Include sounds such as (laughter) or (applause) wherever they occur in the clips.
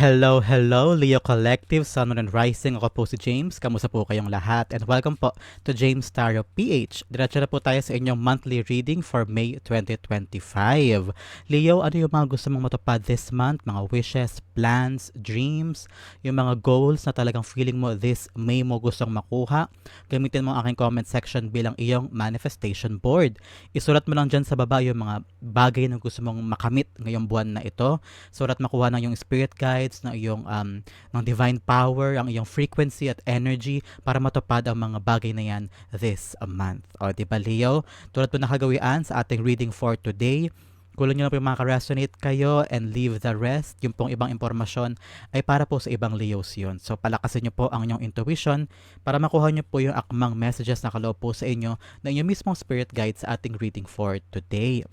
Hello, hello, Leo Collective, Sun Moon and Rising. Ako po si James. Kamusta po kayong lahat? And welcome po to James Tarot PH. Diretso na po tayo sa inyong monthly reading for May 2025. Leo, ano yung mga gusto mong matupad this month? Mga wishes, plans, dreams, yung mga goals na talagang feeling mo this May mo gustong makuha? Gamitin mo ang aking comment section bilang iyong manifestation board. Isulat mo lang dyan sa baba yung mga bagay na gusto mong makamit ngayong buwan na ito. Surat makuha ng yung spirit guides, ng iyong um, ng divine power, ang iyong frequency at energy para matupad ang mga bagay na yan this month. O, di ba Leo? Tulad po nakagawian sa ating reading for today, kulang nyo na po yung mga resonate kayo and leave the rest. Yung pong ibang impormasyon ay para po sa ibang Leos yun. So palakasin nyo po ang inyong intuition para makuha nyo po yung akmang messages na kaloob po sa inyo na inyong mismong spirit guide sa ating reading for today.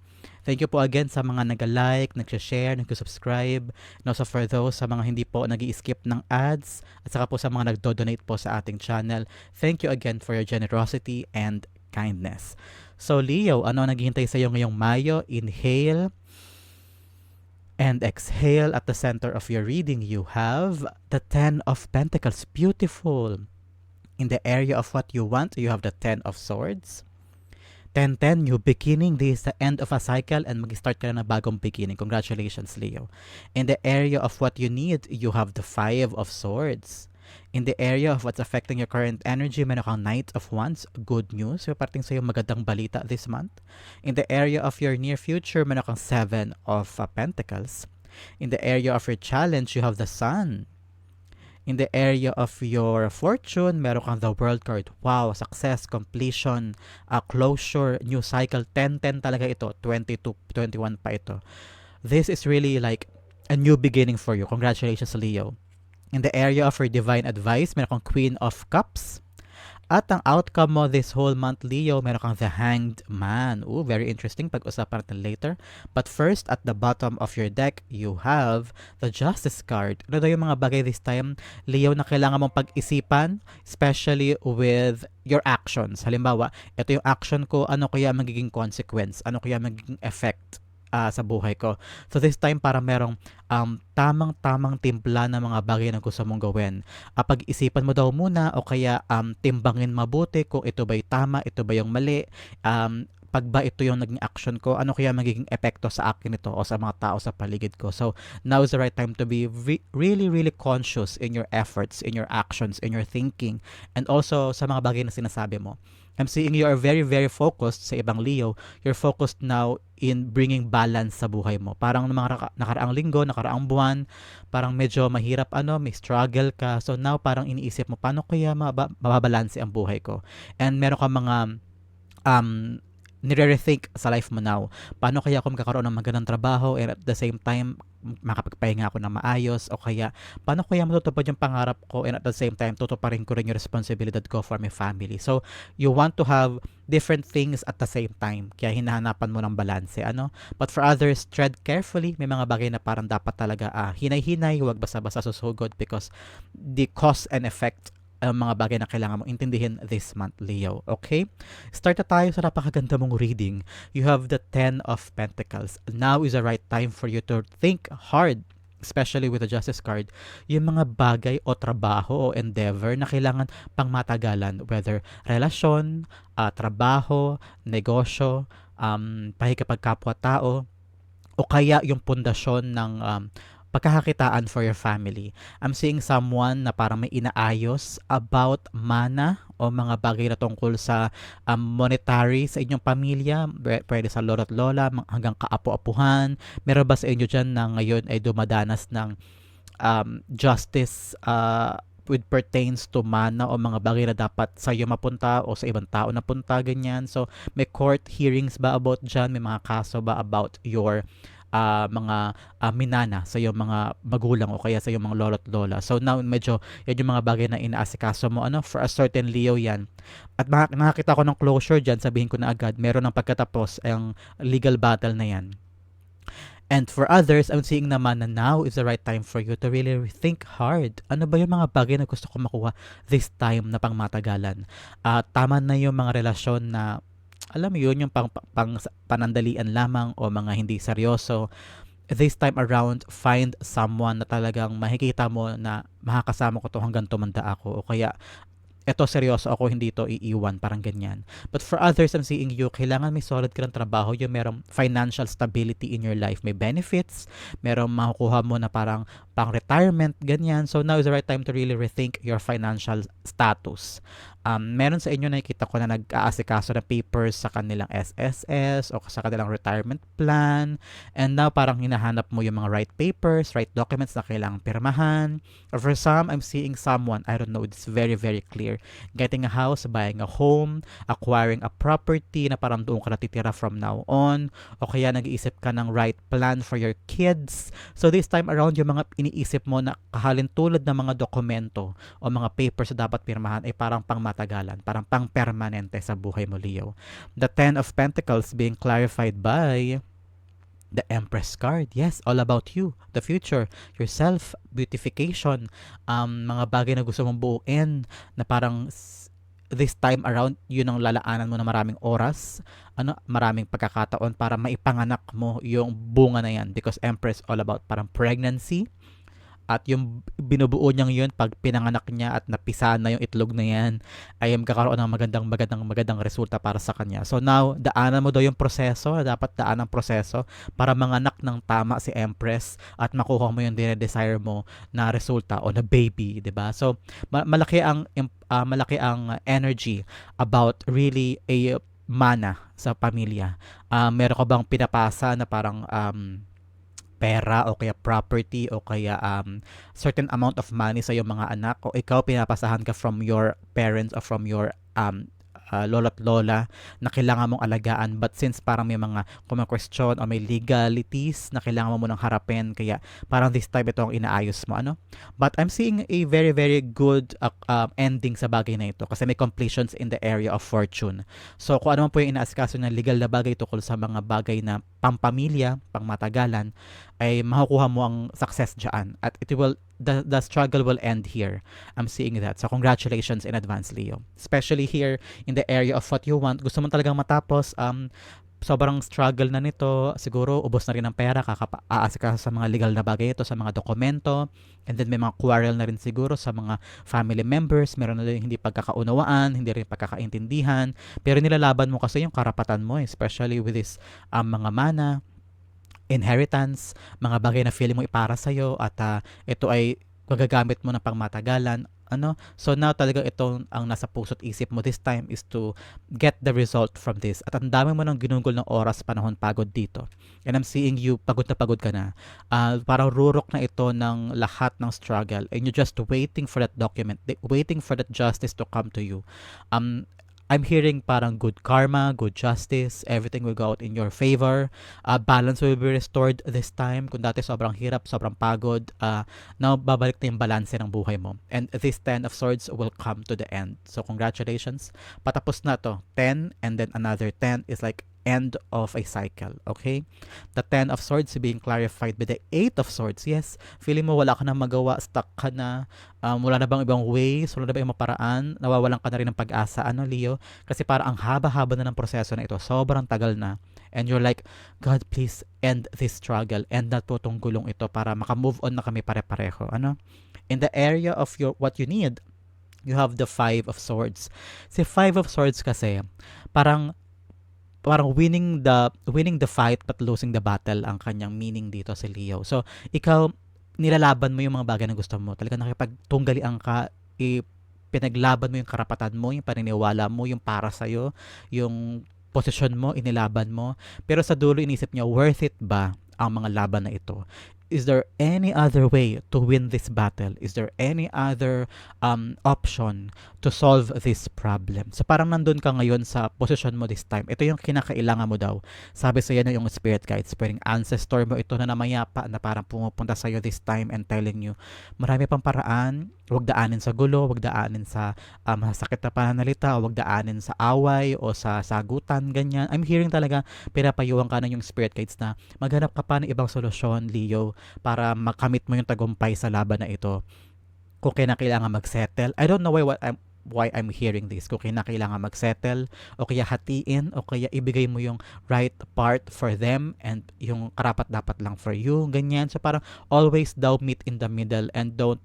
Thank you po again sa mga nag-like, nag-share, nag-subscribe, and also for those sa mga hindi po nag skip ng ads, at saka po sa mga nagdo-donate po sa ating channel. Thank you again for your generosity and kindness. So Leo, ano ang naghihintay sa iyo ngayong Mayo? Inhale and exhale at the center of your reading. You have the Ten of Pentacles. Beautiful. In the area of what you want, you have the Ten of Swords. 10-10, new beginning. This is the end of a cycle and mag-start ka na ng bagong beginning. Congratulations, Leo. In the area of what you need, you have the Five of Swords. In the area of what's affecting your current energy, meron kang Knight of Wands, good news. May parting sa'yo magandang balita this month. In the area of your near future, meron kang Seven of uh, Pentacles. In the area of your challenge, you have the Sun in the area of your fortune, meron kang the world card. Wow, success, completion, uh, closure, new cycle. 10-10 talaga ito. 22, 21 pa ito. This is really like a new beginning for you. Congratulations, Leo. In the area of your divine advice, meron kang Queen of Cups. At ang outcome mo this whole month, Leo, meron kang the hanged man. Ooh, very interesting. Pag-usapan natin later. But first, at the bottom of your deck, you have the justice card. Ano daw yung mga bagay this time, Leo, na kailangan mong pag-isipan, especially with your actions. Halimbawa, ito yung action ko, ano kaya magiging consequence? Ano kaya magiging effect? Uh, sa buhay ko. So this time para merong um, tamang-tamang timpla ng mga bagay na gusto mong gawin. Uh, pag-isipan mo daw muna o kaya um, timbangin mabuti kung ito ba'y tama, ito ba yung mali, um, pag ba ito yung naging action ko, ano kaya magiging epekto sa akin ito o sa mga tao sa paligid ko. So, now is the right time to be re- really, really conscious in your efforts, in your actions, in your thinking, and also sa mga bagay na sinasabi mo. I'm seeing you are very, very focused sa ibang Leo. You're focused now in bringing balance sa buhay mo. Parang mga nakaraang linggo, nakaraang buwan, parang medyo mahirap ano, may struggle ka. So now parang iniisip mo, paano kaya mababalanse ang buhay ko? And meron ka mga um, nire-rethink sa life mo now. Paano kaya ako magkakaroon ng magandang trabaho and at the same time makapagpahinga ako ng maayos o kaya paano kaya matutupad yung pangarap ko and at the same time tutuparin ko rin yung responsibilidad ko for my family. So, you want to have different things at the same time. Kaya hinahanapan mo ng balanse. Ano? But for others, tread carefully. May mga bagay na parang dapat talaga ah, hinay-hinay, huwag basta-basta susugod because the cause and effect ang mga bagay na kailangan mong intindihin this month, Leo. Okay? Start na tayo sa napakaganda mong reading. You have the Ten of Pentacles. Now is the right time for you to think hard especially with the justice card, yung mga bagay o trabaho o endeavor na kailangan pang matagalan, whether relasyon, uh, trabaho, negosyo, um, pahikapagkapwa-tao, o kaya yung pundasyon ng um, pagkakakitaan for your family. I'm seeing someone na parang may inaayos about mana o mga bagay na tungkol sa um, monetary sa inyong pamilya, pwede sa lolo at lola, hanggang kaapo-apuhan. Meron ba sa inyo dyan na ngayon ay dumadanas ng um, justice uh, with pertains to mana o mga bagay na dapat sa iyo mapunta o sa ibang tao na punta, ganyan. So, may court hearings ba about dyan? May mga kaso ba about your uh, mga uh, minana sa iyong mga magulang o kaya sa iyong mga lolo't lola. So now medyo yan yung mga bagay na inaasikaso mo ano for a certain Leo yan. At nakakita ko ng closure diyan, sabihin ko na agad, meron ng pagkatapos ang legal battle na yan. And for others, I'm seeing naman na now is the right time for you to really think hard. Ano ba yung mga bagay na gusto ko makuha this time na pangmatagalan? Uh, tama na yung mga relasyon na alam mo yun, yung pang, pang panandalian lamang o mga hindi seryoso. this time around, find someone na talagang makikita mo na makakasama ko to hanggang tumanda ako. O kaya, eto seryoso ako, hindi to iiwan, parang ganyan. But for others, I'm seeing you, kailangan may solid ka ng trabaho, yung merong financial stability in your life. May benefits, merong makukuha mo na parang pang retirement, ganyan. So now is the right time to really rethink your financial status. Um, meron sa inyo nakikita ko na nag-aasikaso ng papers sa kanilang SSS o sa kanilang retirement plan. And now parang hinahanap mo yung mga right papers, right documents na kailangang pirmahan. Or for some, I'm seeing someone, I don't know, it's very, very clear. Getting a house, buying a home, acquiring a property na parang doon ka natitira from now on. O kaya nag-iisip ka ng right plan for your kids. So this time around, yung mga iniisip mo na kahalin tulad ng mga dokumento o mga papers na dapat pirmahan ay parang pang matagalan, parang pang permanente sa buhay mo, Leo. The Ten of Pentacles being clarified by the Empress card. Yes, all about you, the future, yourself, beautification, um, mga bagay na gusto mong buuin na parang this time around, yun ang lalaanan mo na maraming oras, ano, maraming pagkakataon para maipanganak mo yung bunga na yan because Empress all about parang pregnancy, at yung binubuo niyang yun pag pinanganak niya at napisa na yung itlog na yan ay magkakaroon ng magandang magandang magandang resulta para sa kanya. So now, daanan mo daw yung proseso, dapat daan ang proseso para manganak ng tama si Empress at makuha mo yung dinedesire mo na resulta o na baby, 'di ba? So ma- malaki ang uh, malaki ang energy about really a mana sa pamilya. Uh, meron ka bang pinapasa na parang um, pera o kaya property o kaya um, certain amount of money sa iyong mga anak o ikaw pinapasahan ka from your parents or from your um, uh, lolo't lola na kailangan mong alagaan. But since parang may mga question o may legalities na kailangan mo munang harapin kaya parang this time ito ang inaayos mo ano? But I'm seeing a very very good uh, uh, ending sa bagay na ito kasi may completions in the area of fortune. So kung ano man po yung inaasikaso na legal na bagay tukol sa mga bagay na pampamilya, pangmatagalan, ay makukuha mo ang success dyan. At it will, the, the struggle will end here. I'm seeing that. So congratulations in advance, Leo. Especially here in the area of what you want. Gusto mo talagang matapos, um, sobrang struggle na nito. Siguro, ubos na rin ang pera, kakaasa ka sa mga legal na bagay ito, sa mga dokumento. And then may mga quarrel na rin siguro sa mga family members. Meron na rin hindi pagkakaunawaan, hindi rin pagkakaintindihan. Pero nilalaban mo kasi yung karapatan mo, especially with this um, mga mana inheritance, mga bagay na feeling mo ipara sa'yo at uh, ito ay magagamit mo na pangmatagalan ano? So now talaga ito ang nasa puso't isip mo this time is to get the result from this. At ang dami mo nang ginugol ng oras panahon pagod dito. And I'm seeing you pagod na pagod ka na. Uh, parang rurok na ito ng lahat ng struggle and you're just waiting for that document waiting for that justice to come to you. Um I'm hearing parang good karma, good justice, everything will go out in your favor. Uh, balance will be restored this time. Kung dati sobrang hirap, sobrang pagod, uh, now babalik na yung balance ng buhay mo. And this 10 of swords will come to the end. So congratulations. Patapos na to. 10 and then another 10 is like end of a cycle. Okay? The Ten of Swords being clarified by the Eight of Swords. Yes, feeling mo wala ka na magawa, stuck ka na, um, wala na bang ibang ways, wala na ba ibang paraan, nawawalan ka na rin ng pag-asa, ano Leo? Kasi para ang haba-haba na ng proseso na ito, sobrang tagal na. And you're like, God, please end this struggle, end na po itong gulong ito para makamove on na kami pare-pareho. Ano? In the area of your what you need, you have the Five of Swords. Si Five of Swords kasi, parang parang winning the winning the fight but losing the battle ang kanyang meaning dito si Leo. So, ikaw nilalaban mo yung mga bagay na gusto mo. Talaga nakipagtunggalian ka, i pinaglaban mo yung karapatan mo, yung paniniwala mo, yung para sa iyo, yung posisyon mo, inilaban mo. Pero sa dulo inisip niya, worth it ba ang mga laban na ito? Is there any other way to win this battle? Is there any other um, option to solve this problem? So parang nandun ka ngayon sa position mo this time. Ito yung kinakailangan mo daw. Sabi sa iyo yung spirit guides, pwedeng ancestor mo ito na namayapa na parang pumupunta sa iyo this time and telling you, marami pang paraan, huwag daanin sa gulo, huwag daanin sa um, sakit na pananalita, huwag daanin sa away o sa sagutan, ganyan. I'm hearing talaga, pinapayuhan ka na yung spirit guides na maghanap ka pa ng ibang solusyon, Leo para makamit mo yung tagumpay sa laban na ito kung kailangan mag-settle. I don't know why what I'm why I'm hearing this. Kung kinakailangan mag-settle, o kaya hatiin, o kaya ibigay mo yung right part for them, and yung karapat dapat lang for you, ganyan. So parang always daw meet in the middle and don't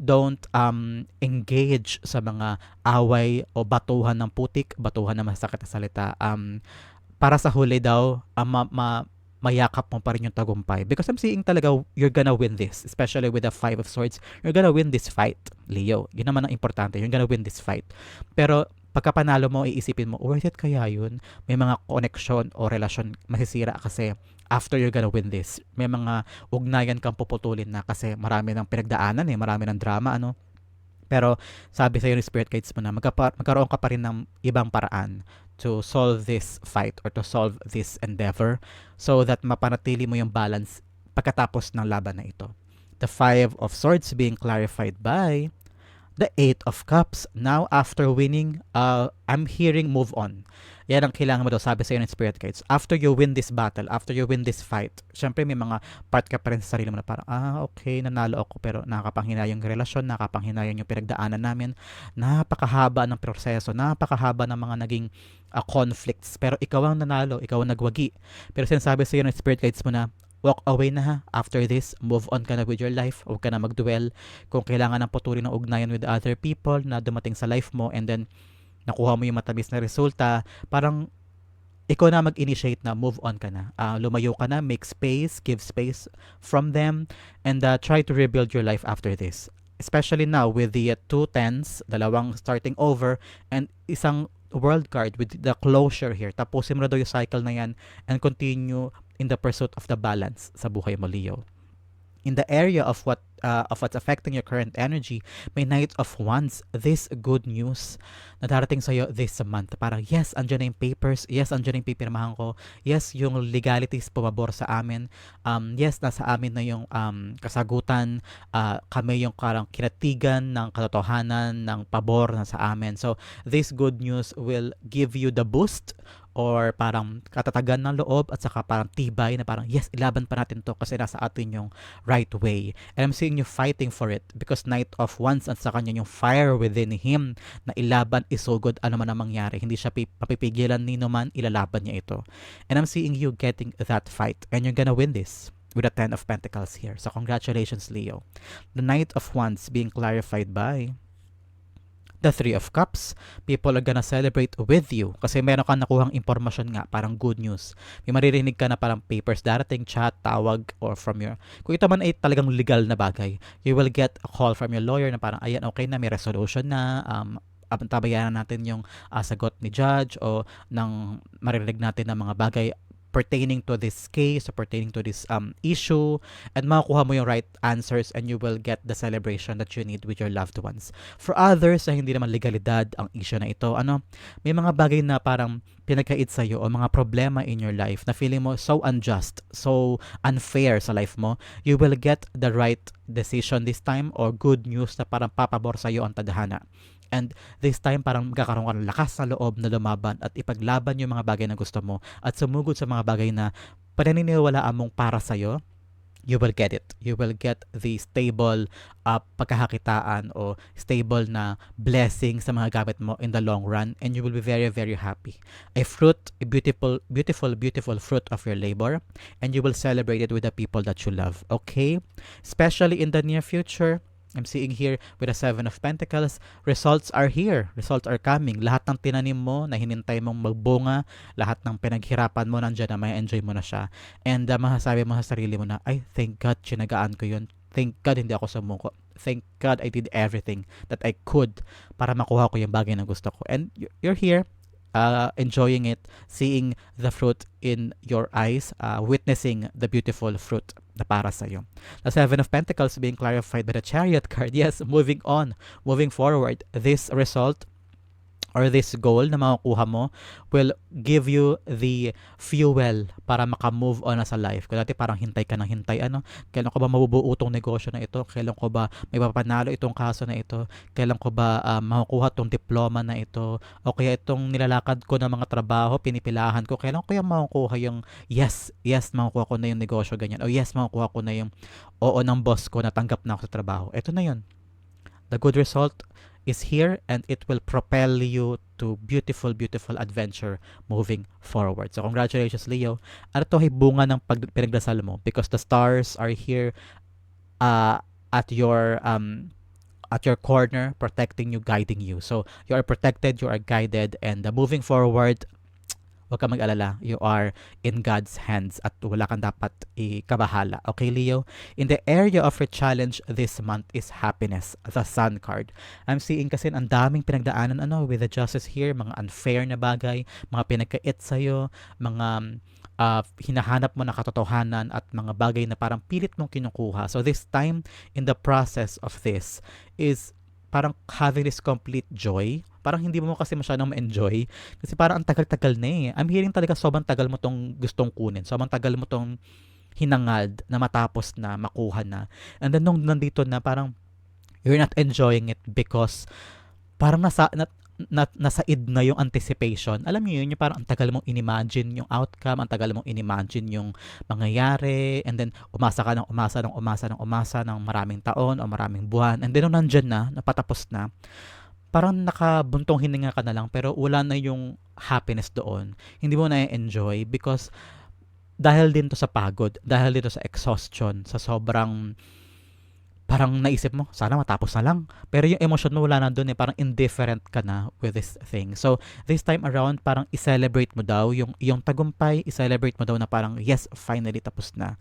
don't um, engage sa mga away o batuhan ng putik, batuhan ng masakit na salita. Um, para sa huli daw, um, ma, ma- mayakap mo pa rin yung tagumpay. Because I'm seeing talaga you're gonna win this. Especially with the Five of Swords. You're gonna win this fight, Leo. Yun naman ang importante. You're gonna win this fight. Pero pagka panalo mo, iisipin mo, worth it kaya yun? May mga connection o relasyon masisira kasi after you're gonna win this. May mga ugnayan kang puputulin na kasi marami ng pinagdaanan eh, marami ng drama, ano. Pero sabi sa'yo ni Spirit Guides mo na magkapa- magkaroon ka pa rin ng ibang paraan to solve this fight or to solve this endeavor so that mapanatili mo yung balance pagkatapos ng laban na ito. The Five of Swords being clarified by the Eight of Cups. Now, after winning, uh, I'm hearing move on. Yan ang kailangan mo daw, sabi sa'yo ng Spirit Guides. After you win this battle, after you win this fight, syempre may mga part ka pa rin sa sarili mo na parang, ah, okay, nanalo ako, pero nakakapanghinayang yung relasyon, nakakapanghinayang yung pinagdaanan namin, napakahaba ng proseso, napakahaba ng mga naging uh, conflicts, pero ikaw ang nanalo, ikaw ang nagwagi. Pero sinasabi sa'yo ng Spirit Guides mo na, walk away na ha. After this, move on ka na with your life. Huwag ka na mag-dwell. Kung kailangan ng patuloy ng ugnayan with other people na dumating sa life mo and then nakuha mo yung matamis na resulta, parang ikaw na mag-initiate na, move on ka na. Uh, lumayo ka na, make space, give space from them, and uh, try to rebuild your life after this. Especially now with the uh, two tens, dalawang starting over, and isang world card with the closure here. Tapusin mo na daw yung cycle na yan and continue in the pursuit of the balance sa buhay mo, Leo. In the area of what uh, of what's affecting your current energy, may Knight of Wands, this good news na darating sa'yo this month. Parang, yes, andyan na yung papers. Yes, andyan na yung pipirmahan ko. Yes, yung legalities pumabor sa amin. Um, yes, nasa amin na yung um, kasagutan. Uh, kami yung karang kinatigan ng katotohanan, ng pabor na sa amin. So, this good news will give you the boost or parang katatagan ng loob at saka parang tibay na parang yes, ilaban pa natin to kasi nasa atin yung right way. And I'm you fighting for it because Knight of Wands at sa kanya yung fire within him na ilaban isugod ano man ang mangyari. Hindi siya papipigilan ni man, ilalaban niya ito. And I'm seeing you getting that fight and you're gonna win this with the Ten of Pentacles here. So congratulations, Leo. The Knight of Wands being clarified by the Three of Cups. People are gonna celebrate with you kasi meron kang nakuhang impormasyon nga, parang good news. May maririnig ka na parang papers darating, chat, tawag, or from your... Kung ito man ay talagang legal na bagay, you will get a call from your lawyer na parang, ayan, okay na, may resolution na, um, tabayanan natin yung uh, sagot ni judge o ng maririnig natin ng mga bagay pertaining to this case or pertaining to this um, issue and makukuha mo yung right answers and you will get the celebration that you need with your loved ones. For others na hindi naman legalidad ang issue na ito, ano, may mga bagay na parang pinagkait sa'yo o mga problema in your life na feeling mo so unjust, so unfair sa life mo, you will get the right decision this time or good news na parang papabor sa'yo ang tadhana. And this time, parang magkakaroon ka ng lakas sa loob na lumaban at ipaglaban yung mga bagay na gusto mo at sumugod sa mga bagay na pananiniwalaan mong para sa'yo, you will get it. You will get the stable uh, pagkakakitaan o stable na blessing sa mga gamit mo in the long run and you will be very, very happy. A fruit, a beautiful, beautiful, beautiful fruit of your labor and you will celebrate it with the people that you love. Okay? Especially in the near future, I'm seeing here with the Seven of Pentacles, results are here. Results are coming. Lahat ng tinanim mo na hinintay mong magbunga, lahat ng pinaghirapan mo nandiyan na may enjoy mo na siya. And uh, masasabi mo sa sarili mo na, ay, thank God, sinagaan ko yun. Thank God, hindi ako sumuko. Thank God, I did everything that I could para makuha ko yung bagay na gusto ko. And you're here, uh, enjoying it, seeing the fruit in your eyes, uh, witnessing the beautiful fruit na para sa iyo. The Seven of Pentacles being clarified by the Chariot card. (laughs) Yes, moving on, moving forward. This result or this goal na makukuha mo will give you the fuel para maka-move on na sa life. Kung dati parang hintay ka ng hintay, ano, kailan ko ba mabubuo itong negosyo na ito? Kailan ko ba may papanalo itong kaso na ito? Kailan ko ba um, makukuha itong diploma na ito? O kaya itong nilalakad ko ng mga trabaho, pinipilahan ko, kailan ko kaya makukuha yung yes, yes, makukuha ko na yung negosyo, ganyan. O yes, makukuha ko na yung oo ng boss ko, natanggap na ako sa trabaho. Ito na yun. The good result is here and it will propel you to beautiful, beautiful adventure moving forward. So congratulations Leo. Ano to ay bunga ng pag pinagdasal mo because the stars are here uh, at your um at your corner protecting you guiding you so you are protected you are guided and uh, moving forward Huwag ka mag-alala. You are in God's hands at wala kang dapat ikabahala. Okay, Leo? In the area of your challenge this month is happiness, the sun card. I'm seeing kasi ang daming pinagdaanan ano, with the justice here, mga unfair na bagay, mga pinagkait sa'yo, mga uh, hinahanap mo na katotohanan at mga bagay na parang pilit mong kinukuha. So this time, in the process of this, is parang having this complete joy. Parang hindi mo kasi masyadong ma-enjoy. Kasi parang ang tagal-tagal na eh. I'm hearing talaga sobrang tagal mo tong gustong kunin. Sobrang tagal mo tong hinangad na matapos na, makuha na. And then nung nandito na parang you're not enjoying it because parang nasa, na, na, nasa id na yung anticipation. Alam niyo yun, yung parang ang tagal mong inimagine yung outcome, ang tagal mong inimagine yung mangyayari, and then umasa ka ng umasa ng umasa ng umasa ng maraming taon o maraming buwan, and then nung nandyan na, napatapos na, parang nakabuntong hininga ka na lang, pero wala na yung happiness doon. Hindi mo na-enjoy because dahil din to sa pagod, dahil dito sa exhaustion, sa sobrang parang naisip mo, sana matapos na lang. Pero yung emotion mo wala na doon eh, parang indifferent ka na with this thing. So, this time around, parang i-celebrate mo daw yung, yung tagumpay, i-celebrate mo daw na parang, yes, finally tapos na.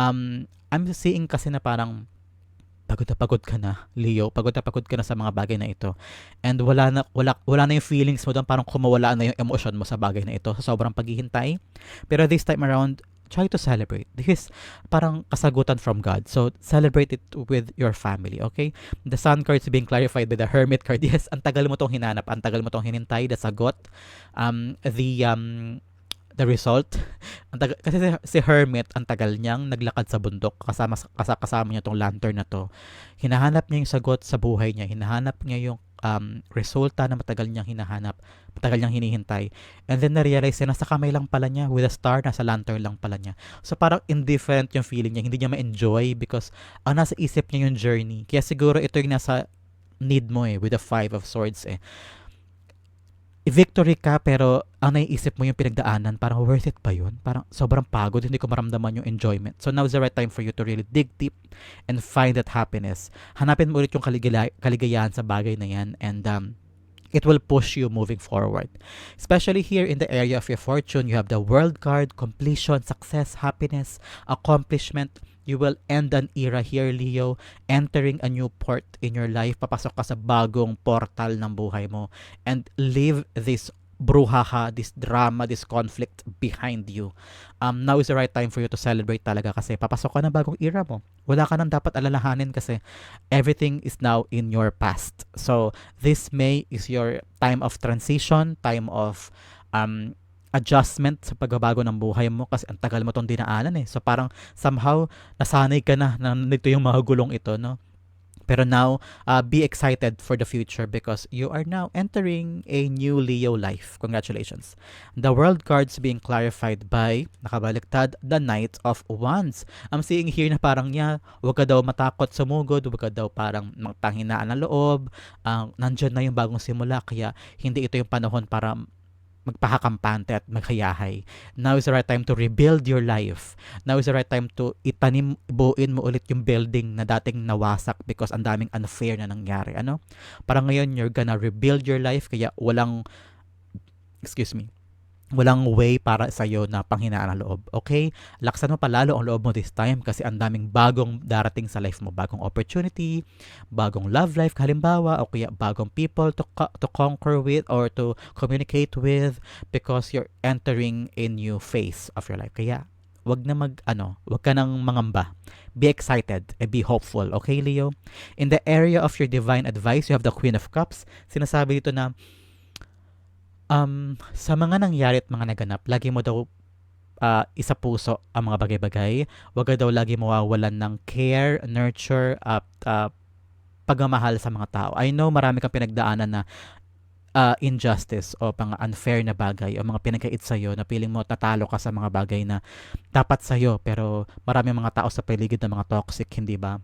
Um, I'm seeing kasi na parang, pagod na pagod ka na, Leo. Pagod na pagod ka na sa mga bagay na ito. And wala na, wala, wala na yung feelings mo doon, parang kumawala na yung emotion mo sa bagay na ito sa sobrang paghihintay. Pero this time around, try to celebrate. This is parang kasagutan from God. So, celebrate it with your family, okay? The sun card is being clarified by the hermit card. (laughs) Yes, ang tagal mo tong hinanap, ang tagal mo tong hinintay, the sagot, um, the, um, the result. (laughs) Ang tagal, kasi si, si Hermit, ang tagal niyang naglakad sa bundok kasama, kasama, kasama niya tong lantern na to. Hinahanap niya yung sagot sa buhay niya. Hinahanap niya yung um, resulta na matagal niyang hinahanap, matagal niyang hinihintay. And then na-realize niya, nasa kamay lang pala niya, with a star, nasa lantern lang pala niya. So parang indifferent yung feeling niya, hindi niya ma-enjoy because ang nasa isip niya yung journey. Kaya siguro ito yung nasa need mo eh, with the five of swords eh victory ka pero ang naiisip mo yung pinagdaanan, parang worth it ba yun? Parang sobrang pagod, hindi ko maramdaman yung enjoyment. So now's the right time for you to really dig deep and find that happiness. Hanapin mo ulit yung kaligaya, kaligayahan sa bagay na yan and um, it will push you moving forward. Especially here in the area of your fortune, you have the world card, completion, success, happiness, accomplishment, You will end an era here, Leo, entering a new port in your life. Papasok ka sa bagong portal ng buhay mo and leave this bruhaha, this drama, this conflict behind you. Um, now is the right time for you to celebrate talaga kasi papasok ka na bagong era mo. Wala ka nang dapat alalahanin kasi everything is now in your past. So, this May is your time of transition, time of um, adjustment sa pagbabago ng buhay mo kasi ang tagal mo tong dinaanan eh. So parang somehow nasanay ka na na nito yung mga gulong ito, no? Pero now, uh, be excited for the future because you are now entering a new Leo life. Congratulations. The world cards being clarified by, nakabaliktad, the Knight of Wands. I'm seeing here na parang niya, huwag ka daw matakot sumugod, huwag ka daw parang magpanghinaan ng loob, uh, nandyan na yung bagong simula, kaya hindi ito yung panahon para magpakakampante at maghayahay. Now is the right time to rebuild your life. Now is the right time to itanim, buuin mo ulit yung building na dating nawasak because ang daming unfair na nangyari. Ano? Para ngayon, you're gonna rebuild your life kaya walang, excuse me, walang way para sa iyo na panghinaan ng loob. Okay? Laksan mo palalo ang loob mo this time kasi ang daming bagong darating sa life mo. Bagong opportunity, bagong love life halimbawa, o kaya bagong people to, to conquer with or to communicate with because you're entering a new phase of your life. Kaya, wag na mag ano, wag ka nang mangamba. Be excited and be hopeful, okay Leo? In the area of your divine advice, you have the Queen of Cups. Sinasabi dito na Um, sa mga nangyari at mga naganap, lagi mo daw uh, isa puso ang mga bagay-bagay. Huwag daw lagi mawawalan ng care, nurture, at uh, pagmamahal sa mga tao. I know marami kang pinagdaanan na uh, injustice o mga unfair na bagay o mga pinagkait sa'yo na piling mo tatalo ka sa mga bagay na dapat sa'yo pero marami mga tao sa paligid na mga toxic, hindi ba?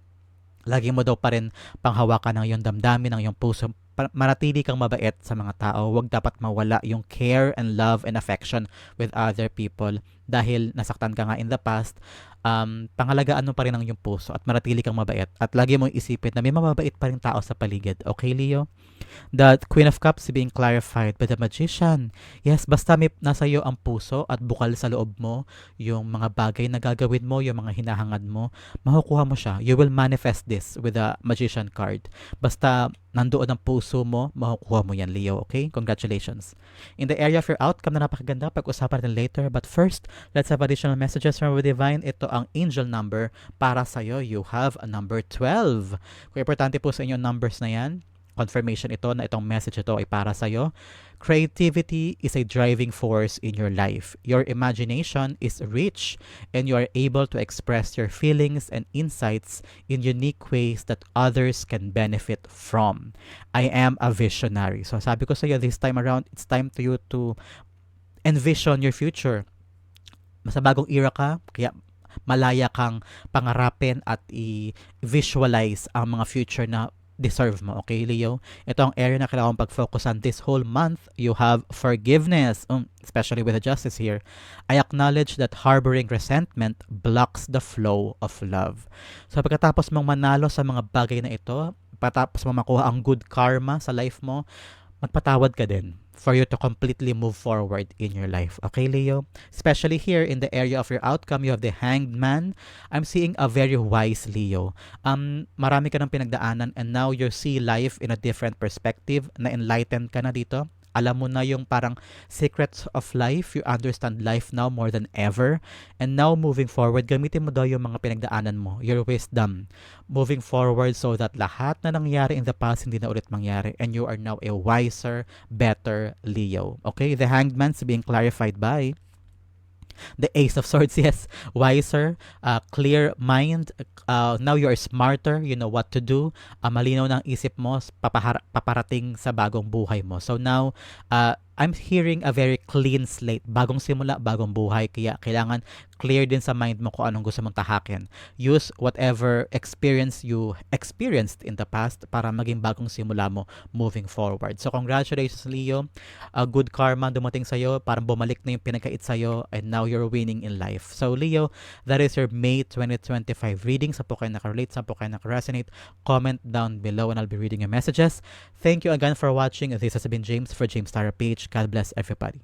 lagi mo daw pa rin panghawakan ng iyong damdamin, ng iyong puso. Manatili kang mabait sa mga tao. Huwag dapat mawala yung care and love and affection with other people dahil nasaktan ka nga in the past. Um, pangalagaan mo pa rin ang iyong puso at manatili kang mabait. At lagi mong isipin na may mababait pa rin tao sa paligid. Okay, Leo? The Queen of Cups being clarified by the Magician. Yes, basta may nasa iyo ang puso at bukal sa loob mo, yung mga bagay na gagawin mo, yung mga hinahangad mo, makukuha mo siya. You will manifest this with the Magician card. Basta nandoon ang puso mo, makukuha mo yan, Leo. Okay? Congratulations. In the area of your outcome na napakaganda, pag-usapan natin later. But first, let's have additional messages from the Divine. Ito ang angel number para sa'yo. You have a number 12. Kung importante po sa inyo numbers na yan, confirmation ito na itong message ito ay para sa'yo. Creativity is a driving force in your life. Your imagination is rich and you are able to express your feelings and insights in unique ways that others can benefit from. I am a visionary. So sabi ko sa iyo this time around, it's time to you to envision your future. Sa bagong era ka, kaya malaya kang pangarapin at i-visualize ang mga future na deserve mo. Okay, Leo? Ito ang area na kailangan pag-focusan this whole month. You have forgiveness, um, especially with the justice here. I acknowledge that harboring resentment blocks the flow of love. So pagkatapos mong manalo sa mga bagay na ito, patapos mo makuha ang good karma sa life mo, magpatawad ka din for you to completely move forward in your life. Okay, Leo? Especially here in the area of your outcome, you have the hanged man. I'm seeing a very wise Leo. Um, marami ka ng pinagdaanan and now you see life in a different perspective, na enlightened ka na dito. Alam mo na yung parang secrets of life. You understand life now more than ever. And now moving forward, gamitin mo daw yung mga pinagdaanan mo, your wisdom. Moving forward so that lahat na nangyari in the past hindi na ulit mangyari. And you are now a wiser, better Leo. Okay? The hanged man's being clarified by the ace of swords (laughs) yes. Wiser uh, clear mind uh, now you are smarter you know what to do. Uh, malinaw ng isip mo papahara- paparating sa bagong buhay mo. So now uh, I'm hearing a very clean slate bagong simula bagong buhay kaya kailangan clear din sa mind mo kung anong gusto mong tahakin use whatever experience you experienced in the past para maging bagong simula mo moving forward so congratulations Leo a good karma dumating sa'yo, parang bumalik na yung pinagkait sa'yo, and now you're winning in life. So, Leo, that is your May 2025 reading. Sa po kayo nakarelate, sa po kayo nakaresonate, comment down below and I'll be reading your messages. Thank you again for watching. This has been James for James Tara Page. God bless everybody.